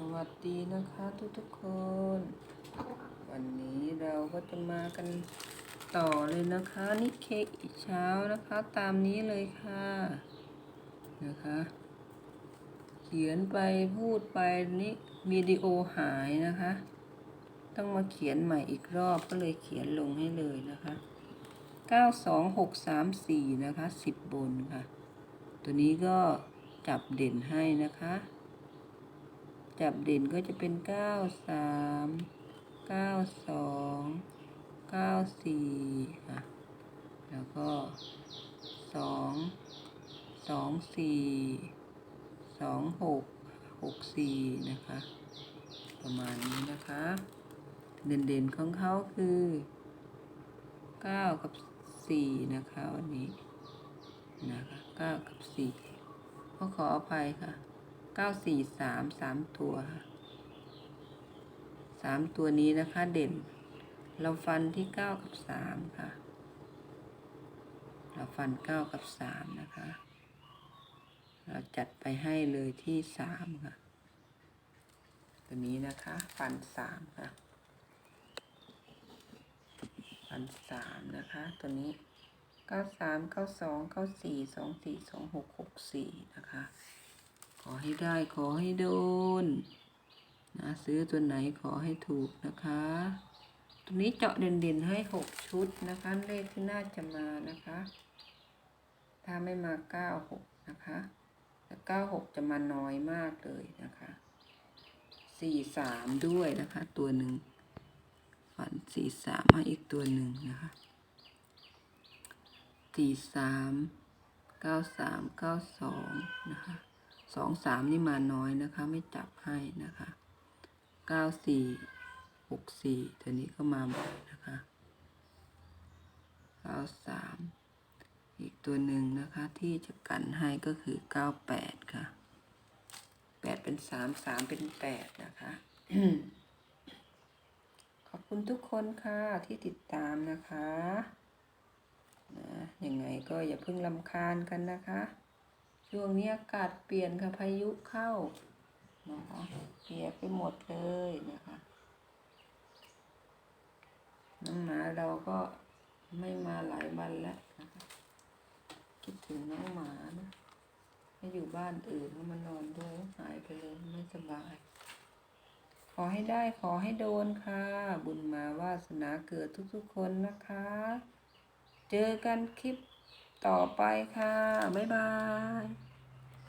สวัสดีนะคะทุกทุกๆคน วันนี้เราก็จะมากันต่อเลยนะคะนี่เค้กอีกเช้านะคะตามนี้เลยค่ะนะคะ เขียนไปพูดไปนี่วิดีโอหายนะคะ ต้องมาเขียนใหม่อีกรอบก็เลยเขียนลงให้เลยนะคะ 92634 นะคะ 10 บนค่ะ ตัวนี้ก็จับเด่นให้นะคะ จับเด่นก็จะเป็น 93 92 94ค่ะแล้วก็ 2 24 26 64 นะคะ ประมาณนี้นะคะ เด่นๆของเขาคือ 9 กับ 4 นะคะ วันนี้ นะคะ 9 กับ 4 ก็ขออภัยค่ะ เก้าสี่สามสามตัวสามตัวนี้นะคะเด่น เราฟันที่เก้ากับสามค่ะ เราฟันเก้ากับสามนะคะ เราจัดไปให้เลยที่สามค่ะ ตัวนี้นะคะฟันสามค่ะฟันสามนะคะ ตัวนี้เก้าสามเก้าสองเก้าสี่สองสี่สองหกหกสี่นะคะ ขอให้ได้ขอให้โดนนะซื้อตัวไหนขอให้ถูกนะคะ ตัวนี้เจาะเด่นๆให้ 6 ชุดนะคะ เลขที่น่าจะมานะคะ ถ้าไม่มา 96 นะคะแต่96 จะมาน้อยมากเลยนะคะ 43 ด้วยนะคะ ตัวหนึ่งฝัน 43มาอีกตัวหนึ่งนะคะ 43 93 92 นะคะ สองสามนี่มาน้อยนะคะ ไม่จับให้นะคะเก้าสี่หกสี่ตัวนี้ก็มาบ่อยนะคะเก้าสามอีกตัวหนึ่งนะคะ ที่จะกันให้ก็คือเก้าแปดค่ะแปดเป็นสามสามเป็นแปดนะคะขอบคุณทุกคนค่ะที่ติดตามนะคะนะยังไงก็อย่าเพิ่งลำคาญกันนะคะ ช่วงนี้อากาศเปลี่ยนค่ะพายุเข้านะคะเปียกไปหมดเลยนะคะน้องหมาเราก็ไม่มาหลายวันแล้วนะคะคิดถึงน้องหมานะไม่อยู่บ้านอื่นก็มานอนด้วยหายไปเลยไม่สบาย ขอให้ได้ขอให้โดนค่ะ บุญมาวาสนาเกิดทุกๆคนนะคะ เจอกันคลิป ต่อไปค่ะ บ๊ายบาย